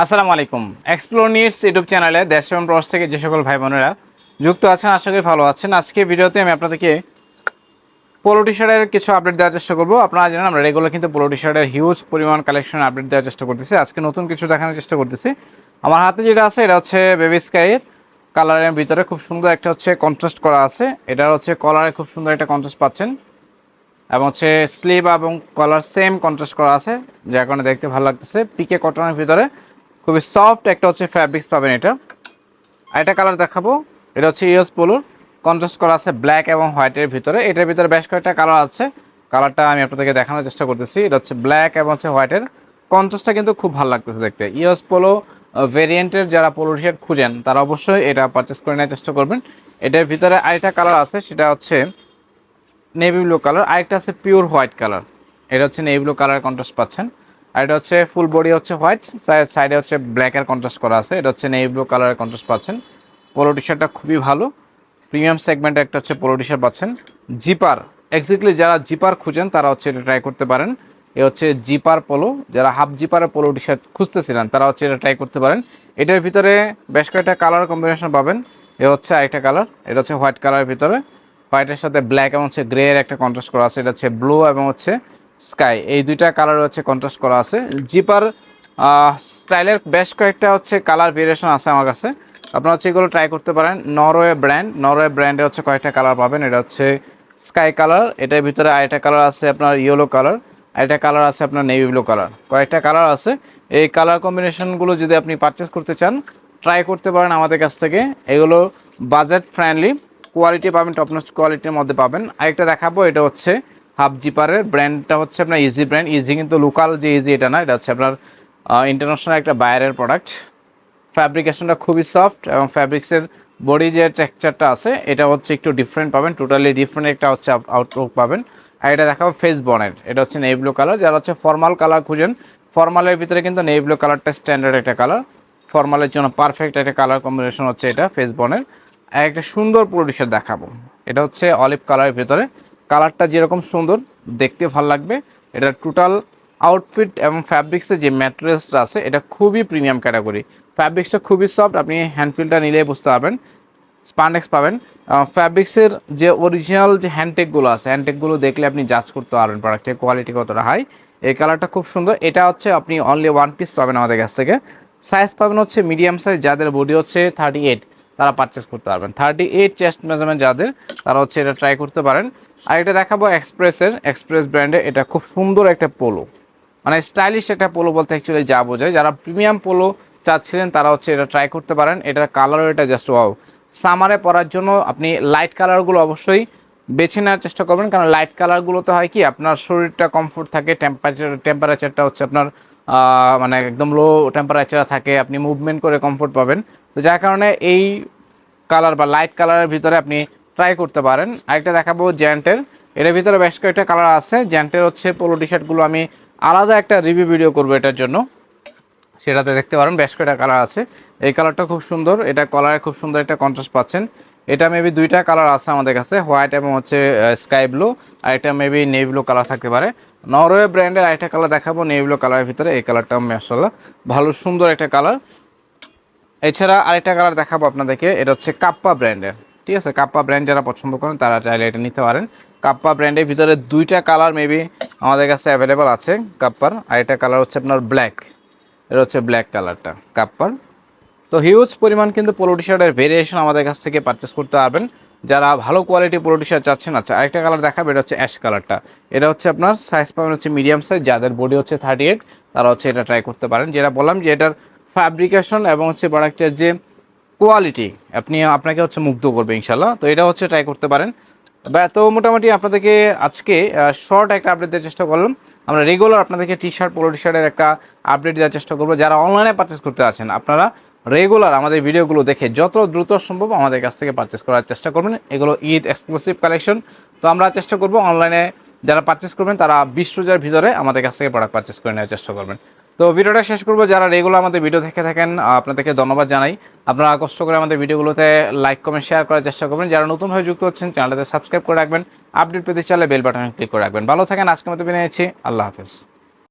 আসসালামু আলাইকুম। Explore news YouTube চ্যানেলে দেশ এবং প্রবাস থেকে যে সকল ভাই বোনেরা যুক্ত আছেন, আশা করি ভালো আছেন। আজকে ভিডিওতে আমি আপনাদেরকে পোলো টি শার্টের কিছু আপডেট দেওয়ার চেষ্টা করব। আপনারা জানেন আমরা রেগুলার কিন্তু পোলো টি শার্টের হিউজ পরিমাণ কালেকশন আপডেট দেওয়ার চেষ্টা করতেছি। আজকে নতুন কিছু দেখানোর চেষ্টা করতেছি। আমার হাতে যেটা আছে, এটা হচ্ছে বেবি স্কাইয়ের কালারের ভিতরে খুব সুন্দর একটা হচ্ছে কন্ট্রাস্ট করা আছে। এটা হচ্ছে কলারে খুব সুন্দর একটা কন্ট্রাস্ট পাচ্ছেন। এবং হচ্ছে স্লিভ এবং কলার সেম কন্ট্রাস্ট করা আছে, যার কারণে দেখতে ভালো লাগতেছে। পিকে কটনের ভিতরে খুবই সফট একটা হচ্ছে ফ্যাব্রিক্স পাবেন এটা। আর একটা কালার দেখাবো। এটা হচ্ছে ইউএস পোলোর কন্ট্রাস্ট করা আছে ব্ল্যাক এবং হোয়াইটের ভিতরে। এটার ভিতরে বেশ কয়েকটা কালার আছে। কালারটা আমি আপনাদেরকে দেখানোর চেষ্টা করতেছি। এটা হচ্ছে ব্ল্যাক এবং হচ্ছে হোয়াইটের কন্ট্রাস্টটা কিন্তু খুব ভালো লাগতেছে দেখতে। ইউএস পোলো ভেরিয়েন্টের যারা পোলো টি খুঁজেন, তারা অবশ্যই এটা পারচেস করে নেওয়ার চেষ্টা করবেন। এটার ভিতরে আরেকটা কালার আছে, সেটা হচ্ছে নেভি ব্লু কালার আরেকটা আছে পিওর হোয়াইট কালার এটা হচ্ছে নেভি ব্লু কালার কন্ট্রাস্ট পাচ্ছেন। আর এটা হচ্ছে ফুল বডি হচ্ছে হোয়াইট সাইডে হচ্ছে ব্ল্যাকের কন্ট্রাস্ট করা আছে। এটা হচ্ছে নেভি ব্লু কালারের কন্ট্রাস্ট পাচ্ছেন। পোলো টি শার্টটা খুবই ভালো। প্রিমিয়াম সেগমেন্টে একটা হচ্ছে পোলো টি শার্ট পাচ্ছেন। জিপার এক্স্যাক্টলি যারা জিপার খুঁজেন, তারা হচ্ছে এটা ট্রাই করতে পারেন। এ হচ্ছে জিপার পোলো যারা হাফ জিপারের পোলো টি শার্ট খুঁজতেছিলেন, তারা হচ্ছে এটা ট্রাই করতে পারেন। এটার ভিতরে বেশ কয়েকটা কালার কম্বিনেশন পাবেন। এ হচ্ছে আরেকটা কালার এটা হচ্ছে হোয়াইট কালারের ভিতরে। হোয়াইটের সাথে ব্ল্যাক এবং হচ্ছে গ্রে এর একটা কন্ট্রাস্ট করা আছে। এটা হচ্ছে ব্লু এবং হচ্ছে স্কাই, এই দুইটা কালার হচ্ছে কন্ট্রাস্ট করা আছে। জিপার স্টাইলের বেশ কয়েকটা হচ্ছে কালার ভেরিয়েশন আছে আমার কাছে। আপনারা হচ্ছে এগুলো ট্রাই করতে পারেন। নরওয়ে ব্র্যান্ড নরওয়ে ব্র্যান্ডে হচ্ছে কয়েকটা কালার পাবেন। এটা হচ্ছে স্কাই কালার এটার ভিতরে আরেকটা কালার আছে আপনার ইয়েলো কালার আরেকটা কালার আছে আপনার নেভি ব্লু কালার কয়েকটা কালার আছে। এই কালার কম্বিনেশনগুলো যদি আপনি পারচেস করতে চান ট্রাই করতে পারেন আমাদের কাছ থেকে। এগুলো বাজেট ফ্রেন্ডলি কোয়ালিটি পাবেন টপ কোয়ালিটির মধ্যে পাবেন। আরেকটা দেখাবো, এটা হচ্ছে হাফ জিপারের ব্র্যান্ডটা হচ্ছে আপনার ইজি ব্র্যান্ড ইজি কিন্তু লোকাল যে ইজি এটা না, এটা হচ্ছে আপনার ইন্টারন্যাশনাল একটা বাইরের প্রোডাক্ট ফ্যাব্রিকেশনটা খুবই সফট এবং ফ্যাব্রিক্সের বডি যে টেক্সচারটা আছে, এটা হচ্ছে একটু ডিফারেন্ট পাবেন টোটালি ডিফারেন্ট একটা হচ্ছে আউটলুক পাবেন। আর এটা দেখাবো ফেস বনের এটা হচ্ছে নেই ব্লু কালার যারা হচ্ছে ফর্মাল কালার খুঁজেন ফর্মালের ভিতরে কিন্তু নেই ব্লু কালারটা স্ট্যান্ডার্ড একটা কালার ফর্মালের জন্য পারফেক্ট একটা কালার কম্বিনেশন হচ্ছে এটা ফেস বনের আর একটা সুন্দর প্রোডিউসার দেখাবো, এটা হচ্ছে অলিভ কালারের ভিতরে। কালারটা যেরকম সুন্দর, দেখতে ভালো লাগবে। এটা টোটাল আউটফিট এবং ফ্যাব্রিক্সের যে ম্যাটেরিয়ালসটা আছে, এটা খুবই প্রিমিয়াম ক্যাটাগরি ফ্যাব্রিক্সটা খুবই সফট আপনি হ্যান্ডফিলটা নিলেই বুঝতে পারবেন। স্পান্ডেক্স পাবেন। ফ্যাব্রিক্সের যে অরিজিনাল যে হ্যান্ডটেকগুলো আছে হ্যান্ডটেকগুলো দেখলে আপনি জাজ করতে পারবেন প্রোডাক্টের কোয়ালিটি কতটা হাই এই কালারটা খুব সুন্দর। এটা হচ্ছে আপনি অনলি ওয়ান পিস পাবেন আমাদের কাছ থেকে। সাইজ পাবেন হচ্ছে মিডিয়াম সাইজ যাদের বডি হচ্ছে থার্টি এইট তারা পারচেস করতে পারবেন। থার্টি এইট চেস্ট মেজারমেন্ট যাদের, তারা হচ্ছে এটা ট্রাই করতে পারেন। আর এটা দেখাবো এক্সপ্রেসের এক্সপ্রেস ব্র্যান্ডে এটা খুব সুন্দর একটা পোলো মানে স্টাইলিশ একটা পোলো বলতে অ্যাকচুয়ালি যা বোঝায়। যারা প্রিমিয়াম পোলো চাচ্ছিলেন, তারা হচ্ছে এটা ট্রাই করতে পারেন। এটার কালারও এটা জাস্ট ওয়াও সামারে পরার জন্য আপনি লাইট কালারগুলো অবশ্যই বেছে নেওয়ার চেষ্টা করবেন। কারণ লাইট কালারগুলোতে হয় কি, আপনার শরীরটা কমফোর্ট থাকে টেম্পারেচার টেম্পারেচারটা হচ্ছে আপনার মানে একদম লো টেম্পারেচার থাকে, আপনি মুভমেন্ট করে কমফোর্ট পাবেন। তো যার কারণে এই কালার বা লাইট কালারের ভিতরে আপনি ট্রাই করতে পারেন। আরেকটা দেখাবো জ্যান্টের এটার ভিতরে বেশ কয়েকটা কালার আছে। জ্যান্টের হচ্ছে পোলো টি শার্টগুলো আমি আলাদা একটা রিভিউ ভিডিও করব এটার জন্য। সেটাতে দেখতে পারেন, বেশ কয়েকটা কালার আছে। এই কালারটা খুব সুন্দর। এটা কালারে খুব সুন্দর একটা কন্ট্রাস্ট পাচ্ছেন। এটা মেবি দুইটা কালার আছে আমাদের কাছে হোয়াইট এবং হচ্ছে স্কাই ব্লু আর এটা মেবি নেভি ব্লু কালার থাকতে পারে। নরওয়ে ব্র্যান্ডের আরেকটা কালার দেখাবো নেভি ব্লু কালারের ভিতরে, এই কালারটা মাসাল্লাহ ভালো, সুন্দর একটা কালার এছাড়া আরেকটা কালার দেখাবো আপনাদেরকে, এটা হচ্ছে কাপ্পা ব্র্যান্ডের ঠিক আছে কাপ্পা ব্র্যান্ড যারা পছন্দ করেন, তারা চাইলে এটা নিতে পারেন। কাপ্পা ব্র্যান্ডের ভিতরে দুইটা কালার মেবি আমাদের কাছে অ্যাভেলেবল আছে কাপ্পার আর কালার হচ্ছে আপনার ব্ল্যাক এটা হচ্ছে ব্ল্যাক কালারটা কাপ্পার তো হিউজ পরিমাণ কিন্তু পোলো টি শার্টের ভেরিয়েশন আমাদের কাছ থেকে পারচেস করতে পারবেন। যারা ভালো কোয়ালিটি পোলো টি শার্ট চাচ্ছেন আচ্ছা আরেকটা কালার দেখাবে, এটা হচ্ছে অ্যাশ কালারটা এটা হচ্ছে আপনার সাইজ পাবেন হচ্ছে মিডিয়াম সাইজ যাদের বডি হচ্ছে থার্টি এইট তারা হচ্ছে এটা ট্রাই করতে পারেন। যেটা বললাম যে এটার ফ্যাব্রিকেশন এবং হচ্ছে প্রোডাক্টের যে কোয়ালিটি আপনি, আপনাকে হচ্ছে মুগ্ধ করবে ইনশাল্লাহ তো এটা হচ্ছে ট্রাই করতে পারেন। তো মোটামুটি আপনাদেরকে আজকে শর্ট একটা আপডেট দেওয়ার চেষ্টা করলাম। আমরা রেগুলার আপনাদেরকে টি শার্ট পোলো টি শার্টের একটা আপডেট দেওয়ার চেষ্টা করব। যারা অনলাইনে পারচেস করতে আছেন, আপনারা রেগুলার আমাদের ভিডিওগুলো দেখে যত দ্রুত সম্ভব আমাদের কাছ থেকে পারচেস করার চেষ্টা করবেন। এগুলো ঈদ এক্সক্লুসিভ কালেকশন তো আমরা চেষ্টা করব অনলাইনে যারা পারচেস করবেন, তারা বিশ রোজার ভিতরে আমাদের কাছ থেকে প্রোডাক্ট পারচেস করে নেওয়ার চেষ্টা করবেন। তো ভিডিওটা শেষ করব। যারা রেগুলার আমাদের ভিডিও দেখে থাকেন, আপনাদেরকে ধন্যবাদ জানাই। আপনারা কষ্ট করে আমাদের ভিডিওগুলোতে লাইক কমেন্ট শেয়ার করার চেষ্টা করবেন। যারা নতুন হয়ে যুক্ত হচ্ছেন, চ্যানেলটাতে সাবস্ক্রাইব করে রাখবেন। আপডেট পেতে চাইলে বেল বাটনে ক্লিক করে রাখবেন। ভালো থাকেন আজকে মতো বিনিয়েছি আল্লাহ হাফেজ।